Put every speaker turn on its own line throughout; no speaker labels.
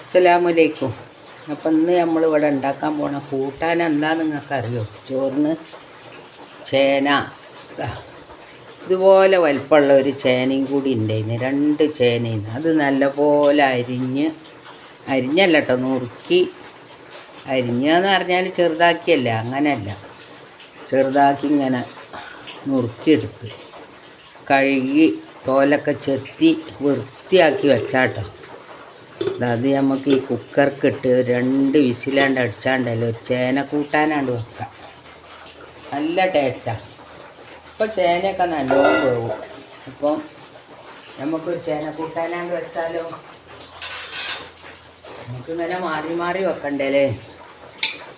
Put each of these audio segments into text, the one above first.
അസ്സലാമലൈക്കും. അപ്പം ഇന്ന് നമ്മൾ ഇവിടെ ഉണ്ടാക്കാൻ പോണ കൂട്ടാൻ എന്താ നിങ്ങൾക്കറിയോ? ചോറിന് ചേന. ഇതുപോലെ വലിപ്പമുള്ള ഒരു ചേനയും കൂടി ഉണ്ടായിരുന്നു. രണ്ട് ചേനയും അത് നല്ലപോലെ അരിഞ്ഞ് അരിഞ്ഞല്ല കേട്ടോ നുറുക്കി അരിഞ്ഞെന്ന് പറഞ്ഞാൽ ചെറുതാക്കിയല്ല അങ്ങനെയല്ല ചെറുതാക്കി ഇങ്ങനെ നുറുക്കിയെടുത്ത് കഴുകി തോലൊക്കെ ചെത്തി വൃത്തിയാക്കി വെച്ചാട്ടോ. അത് നമുക്ക് ഈ കുക്കർക്ക് ഇട്ട് രണ്ട് വിസിലാണ്ട് അടിച്ചാണ്ടല്ലോ ഒരു ചേന കൂട്ടാനാണ്ട് വെക്കാം. നല്ല ടേസ്റ്റാണ് ഇപ്പോൾ ചേനയൊക്കെ നല്ലോണം വേവും. അപ്പം നമുക്കൊരു ചേന കൂട്ടാനാണ്ട് വെച്ചാലോ? നമുക്കിങ്ങനെ മാറി മാറി വെക്കണ്ടേ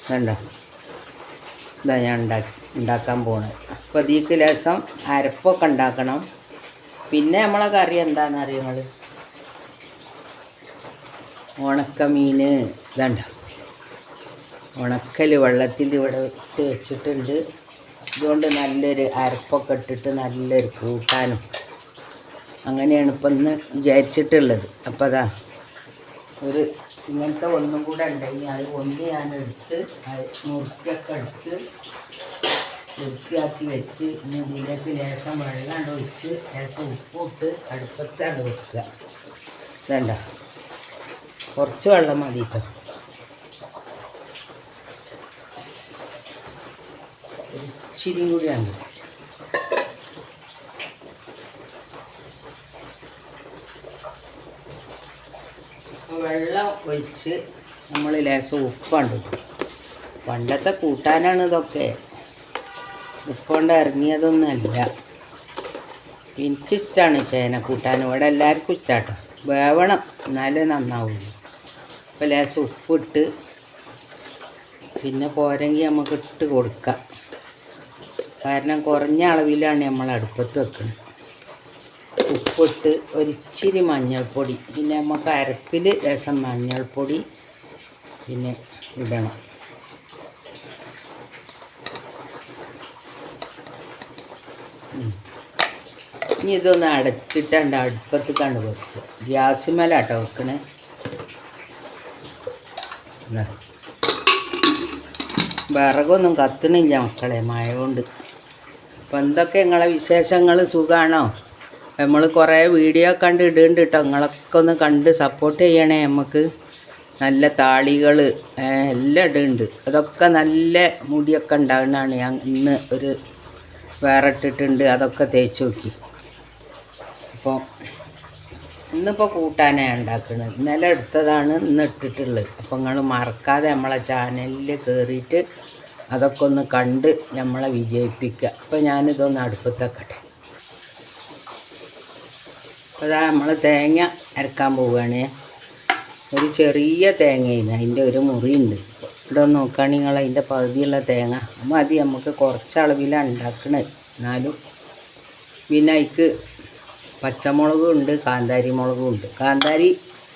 കണ്ടോ? ഇതാ ഞാൻ ഉണ്ടാക്കി ഉണ്ടാക്കാൻ പോണത് അപ്പോൾ ഇതിക്ക് ലേശം അരപ്പൊക്കെ ഉണ്ടാക്കണം. പിന്നെ നമ്മളെ കറി എന്താണെന്ന് അറിയുന്നത് ഉണക്കമീൻ ഇതണ്ട. ഉണക്കൽ വെള്ളത്തിൽ ഇവിടെ ഇട്ട് വെച്ചിട്ടുണ്ട്. ഇതുകൊണ്ട് നല്ലൊരു അരപ്പൊക്കെ ഇട്ടിട്ട് നല്ലൊരു കൂട്ടാനും. അങ്ങനെയാണ് ഇപ്പം ഇന്ന് വിചാരിച്ചിട്ടുള്ളത്. അപ്പോൾ അതാ ഒരു ഇങ്ങനത്തെ ഒന്നും കൂടെ ഉണ്ടെങ്കിൽ അത് ഒന്ന് എടുത്ത് അത് എടുത്ത് വൃത്തിയാക്കി വെച്ച് ഇനി ഇതിലേക്ക് ലേശം വെള്ളം ഒഴിച്ച് ലേശം ഉപ്പിട്ട് അടുപ്പത്താണ് വെക്കുക. വേണ്ട കുറച്ച് വെള്ളം മതി കേട്ടോ ഇച്ചിരിയും കൂടിയാണ് വെള്ളം ഒഴിച്ച് നമ്മൾ ലേശം ഉപ്പുണ്ട്. പണ്ടത്തെ കൂട്ടാനാണ് ഇതൊക്കെ. ഉപ്പുകൊണ്ട് ഇറങ്ങിയതൊന്നുമല്ല. എനിക്കിഷ്ടമാണ് ചേന കൂട്ടാൻ. ഇവിടെ എല്ലാവർക്കും ഇഷ്ടമാട്ടോ വേവണം. എന്നാലേ നന്നാവുള്ളൂ. അപ്പോൾ ലേശം ഉപ്പിട്ട് പിന്നെ പോരെങ്കിൽ നമുക്ക് ഇട്ട് കൊടുക്കാം. കാരണം കുറഞ്ഞ അളവിലാണ് നമ്മൾ അടുപ്പത്ത് വെക്കുന്നത് ഉപ്പിട്ട് ഒരിച്ചിരി മഞ്ഞൾപ്പൊടി പിന്നെ നമുക്ക് അരപ്പിൽ രസം മഞ്ഞൾപ്പൊടി പിന്നെ ഇടണം. ഇനി ഇതൊന്ന് അടച്ചിട്ടാണ്ട് അടുപ്പത്ത് കണ്ട് വെക്കുക. ഗ്യാസ് മേലാട്ടോ വെക്കണേ. വിറകൊന്നും കത്തണില്ല മക്കളെ മഴ കൊണ്ട് അപ്പം എന്തൊക്കെ നിങ്ങളെ വിശേഷങ്ങൾ സുഖമാണോ നമ്മൾ കുറേ വീഡിയോ കണ്ട് ഇടുന്നുണ്ട് കേട്ടോ നിങ്ങളൊക്കെ ഒന്ന് കണ്ട് സപ്പോർട്ട് ചെയ്യണേ നമുക്ക് നല്ല താളികൾ എല്ലാം ഇടുന്നുണ്ട് അതൊക്കെ നല്ല മുടിയൊക്കെ ഉണ്ടാകുന്നതാണ് ഞാൻ ഇന്ന് ഒരു വേറെ ഇട്ടിട്ടുണ്ട്. അതൊക്കെ തേച്ച് നോക്കി. അപ്പോൾ ഇന്നിപ്പോൾ കൂട്ടാനാണ് ഉണ്ടാക്കുന്നത് ഇന്നലെ എടുത്തതാണ് ഇന്ന് ഇട്ടിട്ടുള്ളത്. അപ്പോൾ നിങ്ങൾ മറക്കാതെ നമ്മളെ ചാനലിൽ കയറിയിട്ട് അതൊക്കെ ഒന്ന് കണ്ട് നമ്മളെ വിജയിപ്പിക്കുക. അപ്പോൾ ഞാനിതൊന്ന് അടുപ്പത്തേക്കട്ടെ. അതാ നമ്മൾ തേങ്ങ അരക്കാൻ പോവുകയാണ്. ഒരു ചെറിയ തേങ്ങയാണ് അതിന്റെ ഒരു മുറിയുണ്ട്. ഇവിടെ നോക്കുകയാണെങ്കിൽ നിങ്ങൾ അതിന്റെ പകുതിയുള്ള തേങ്ങ. മതി നമുക്ക് കുറച്ച് അളവിലാണ് ഉണ്ടാക്കണത്. എന്നാലും പിന്നെ അതിക്ക് പച്ചമുളകും ഉണ്ട് കാന്താരി മുളകും ഉണ്ട് കാന്താരി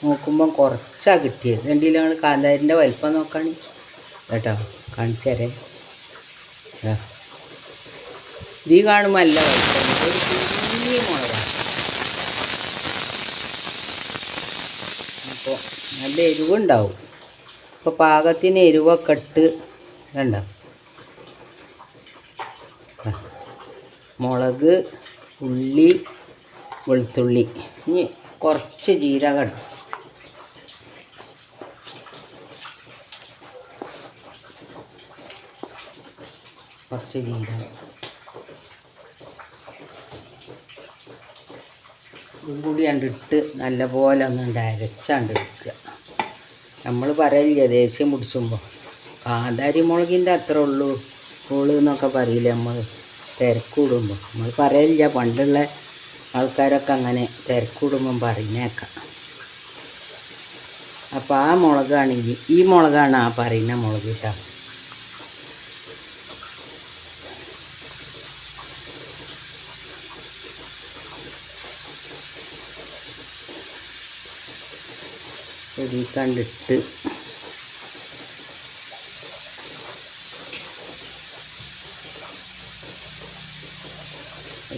നോക്കുമ്പം കുറച്ചാണ് കിട്ടിയത്. രണ്ടിലും ഞങ്ങൾ കാന്താരിന്റെ വലിപ്പം നോക്കുകയാണെങ്കിൽ കേട്ടോ കാണിച്ചു തരാം. ഇത് കാണുമ്പോൾ അല്ല വലിപ്പം. മുളകാണ്. അപ്പോൾ നല്ല എരിവുണ്ടാവും. അപ്പോൾ പാകത്തിന് എരിവൊക്കെ ഇട്ട് കണ്ട? മുളക് ഉള്ളി വെളുത്തുള്ളി. ഇനി കുറച്ച് ജീരകം കുറച്ച് ജീരകം. ഇതും കൂടി കണ്ടിട്ട് നല്ലപോലെ ഒന്ന് അരച്ചാണ്ട് വെക്കുക നമ്മൾ പറയില്ല ദേഷ്യം പിടിച്ചുമ്പോൾ കാന്താരി മുളകിന്റെ അത്ര ഉള്ളൂ ഉള്ളു എന്നൊക്കെ പറയില്ല നമ്മൾ തിരക്കൂടുമ്പോൾ നമ്മൾ പറയില്ല പണ്ടുള്ള ആൾക്കാരൊക്കെ അങ്ങനെ തിരക്കൂടുമ്പം പറഞ്ഞേക്കാം അപ്പോൾ ആ മുളകാണെങ്കിൽ ഈ മുളകാണ് ആ പറയുന്ന മുളക് കേട്ടോ പൊടി കണ്ടിട്ട്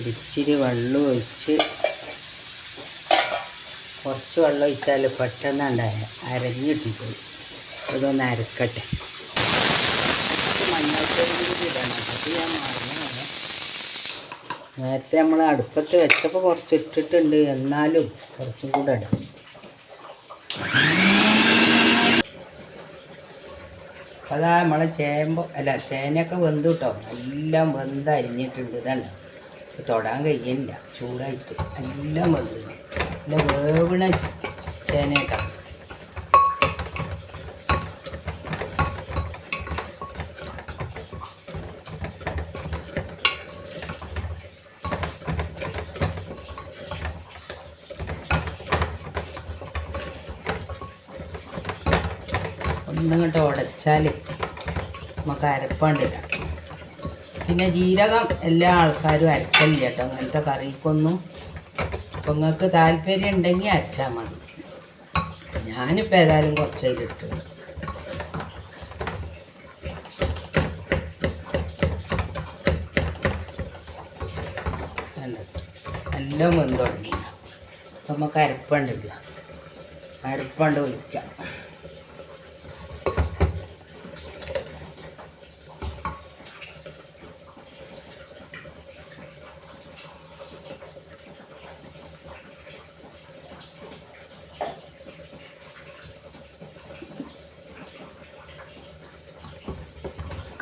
ഒരിച്ചിരി വെള്ളം ഒഴിച്ച് കുറച്ച് വെള്ളം ഒഴിച്ചാൽ പെട്ടെന്ന് ഉണ്ടായ അരഞ്ഞിട്ടിപ്പോയി. ഇതൊന്ന് അരക്കട്ടെ. നേരത്തെ നമ്മൾ അടുപ്പത്ത് വെച്ചപ്പോൾ കുറച്ച് ഇട്ടിട്ടുണ്ട് എന്നാലും കുറച്ചും കൂടെ ഇടാം. അതാ നമ്മളെ ചേമ്പ് അല്ല ചേനയൊക്കെ വെന്തു കേട്ടോ എല്ലാം വെന്ത് അരിഞ്ഞിട്ടുണ്ട് ഇതാണ് തൊടാൻ കഴിയില്ല ചൂടായിട്ട്. എല്ലാം വന്നു നല്ല വേവണ ചേനയൊക്കെ ഒന്നിങ്ങോട്ട് ഉടച്ചാൽ നമുക്ക് അരപ്പാണ്ടില്ല പിന്നെ ജീരകം എല്ലാ ആൾക്കാരും അരക്കലില്ല കേട്ടോ. അങ്ങനത്തെ കറിക്കൊന്നും. അപ്പം നിങ്ങൾക്ക് താല്പര്യം ഉണ്ടെങ്കിൽ അരച്ചാൽ മതി. ഞാനിപ്പോൾ ഏതായാലും കുറച്ച് അതിലിട്ട് എല്ലാം വെന്ത് തുടങ്ങി. നമുക്ക് അരപ്പണ്ടില്ല അരപ്പണ്ട് ഒഴിക്കാം.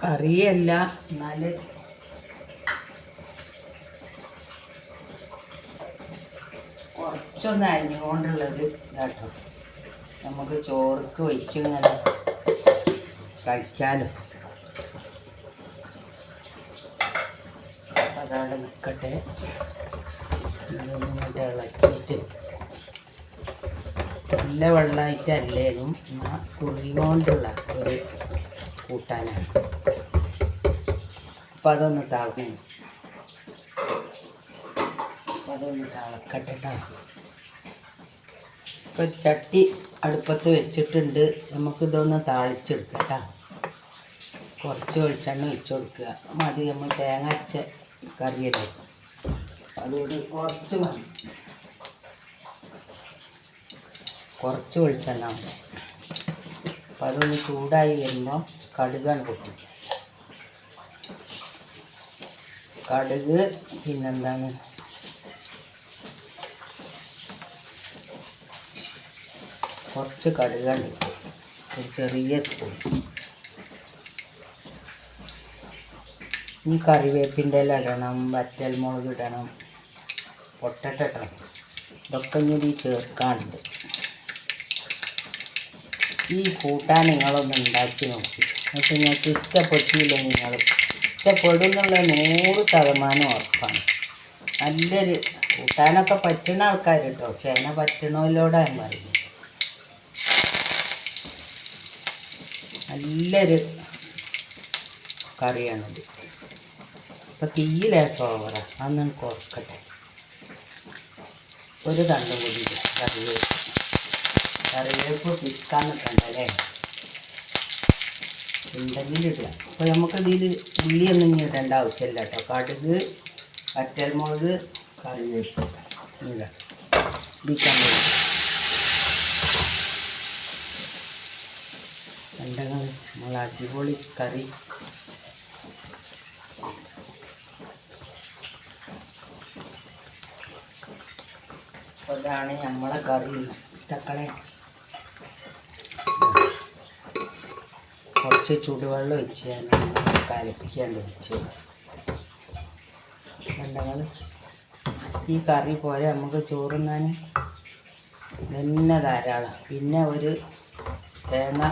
കറിയല്ല. എന്നാൽ കുറച്ചൊന്ന് അരിഞ്ഞുകൊണ്ടുള്ളത് ഇതാട്ടോ. നമുക്ക് ചോർക്ക് വെച്ച് ഇങ്ങനെ കഴിക്കാലോ അതവിടെ നിൽക്കട്ടെ ഇളക്കിയിട്ട് നല്ല വെള്ളമായിട്ടല്ലേനും എന്നാൽ പുളി ഒരു കൂട്ടാനാണ്. അപ്പം അതൊന്ന് തിളങ്ങും അപ്പം അതൊന്ന് തിളക്കട്ടെ കേട്ടോ ഇപ്പം ചട്ടി അടുപ്പത്ത് വെച്ചിട്ടുണ്ട്. നമുക്കിതൊന്ന് താളിച്ചെടുക്കാം കുറച്ച് വെളിച്ചെണ്ണ ഒഴിച്ച് കൊടുക്കുക. മതി നമ്മൾ തേങ്ങ അരച്ച കറിയല്ലേ. അതുകൊണ്ട് കുറച്ച് മതി. കുറച്ച് വെളിച്ചെണ്ണ മതി അപ്പം അതൊന്ന് ചൂടായി വരുമ്പോൾ കടുകാണ് പൊട്ടിക്കുക. കടുക് പിന്നെന്താണ്? കുറച്ച് കടുകാണ് ഒരു ചെറിയ സ്പൂൺ ഈ കറിവേപ്പിന്റെ ഇല ഇടണം വറ്റൽ മുളക് ഇടണം പൊട്ടറ്റ ഇടണം. ഇതൊക്കെ ഇനി ചേർക്കാനുണ്ട്. ഈ കൂട്ടാൻ നിങ്ങളൊന്ന് ഉണ്ടാക്കി നോക്കി. എന്നിട്ട് നിങ്ങൾക്ക് ഇഷ്ടപ്പെട്ടില്ല നിങ്ങൾ ഇഷ്ടപ്പെടും എന്നുള്ള നൂറ് ശതമാനം ഉറപ്പാണ്. നല്ലൊരു കൂട്ടാനൊക്കെ പറ്റുന്ന ആൾക്കാർ കേട്ടോ ചേന ഞാൻ പറഞ്ഞു നല്ലൊരു കറിയാണിത്. ഇപ്പം തീയിലേ ലേസം അന്ന് അന്ന് കുറക്കട്ടെ. ഒരു തണ്ടും കൂടി ഇല്ല കറിവേപ്പ് പിക്കാൻ നിൽക്കണ്ടല്ലേ ഉണ്ടെങ്കിൽ ഇടുക. അപ്പോൾ നമുക്ക് ഇതിൽ ഉള്ളിയൊന്നും ഇനി ഇടേണ്ട ആവശ്യമില്ല കേട്ടോ. കടുക് വറ്റൽമുളക് കറിവേപ്പ് ഇല്ല പിടിക്കാൻ നമ്മൾ അടിപൊളി കറി. അതാണ് നമ്മളെ കറി. തക്കളെ. കുറച്ച് ചൂടുവെള്ളം ഒഴിച്ച് ഞാൻ കലക്കിയാണ്ട് വെച്ച് ഈ കറി പോലെ നമുക്ക് ചോറുന്നാൻ തന്നെ ധാരാളം. പിന്നെ ഒരു തേങ്ങ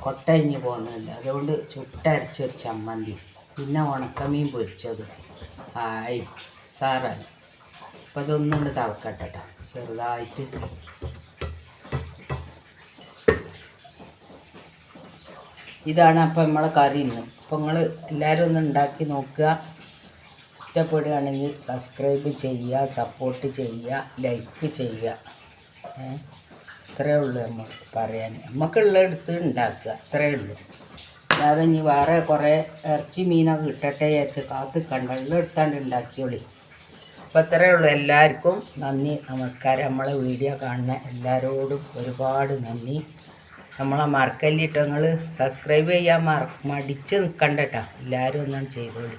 കൊട്ടയിഞ്ഞ് പോകുന്നുണ്ട്. അതുകൊണ്ട് ചുട്ടരച്ചൊരു ചമ്മന്തി. പിന്നെ ഉണക്കമീൻ പൊരിച്ചത്. ആയി സാറായി. അപ്പം അതൊന്നുകൊണ്ട് തിളക്കട്ടെ ചെറുതായിട്ട് ഇതാണ് അപ്പം നമ്മളെ കറി ഇന്ന്. അപ്പം നിങ്ങൾ എല്ലാവരും ഒന്ന് ഉണ്ടാക്കി നോക്കുക ഇഷ്ടപ്പെടുകയാണെങ്കിൽ സബ്സ്ക്രൈബ് ചെയ്യുക സപ്പോർട്ട് ചെയ്യുക ലൈക്ക് ചെയ്യുക ഇത്രയേ ഉള്ളൂ നമ്മൾ പറയാൻ നമുക്കുള്ളടുത്ത് ഉണ്ടാക്കുക അത്രയേ ഉള്ളൂ. അല്ലാതെ ഇനി വേറെ കുറേ ഇറച്ചി മീനൊക്കെ കിട്ടട്ടെ വിചാരിച്ച് കാത്ത് കണ്ട. എടുത്താണ്ട് ഉണ്ടാക്കിയോളി അപ്പോൾ അപ്പം അത്രേ ഉള്ളൂ. എല്ലാവർക്കും നന്ദി. നമസ്കാരം. നമ്മളെ വീഡിയോ കാണുന്ന എല്ലാവരോടും ഒരുപാട് നന്ദി. നമ്മളെ മറക്കല്ലിട്ടോ നിങ്ങൾ സബ്സ്ക്രൈബ് ചെയ്യാൻ മറ മടിച്ച് നിൽക്കണ്ട കേട്ടോ എല്ലാവരും ഒന്നും ചെയ്തോളി.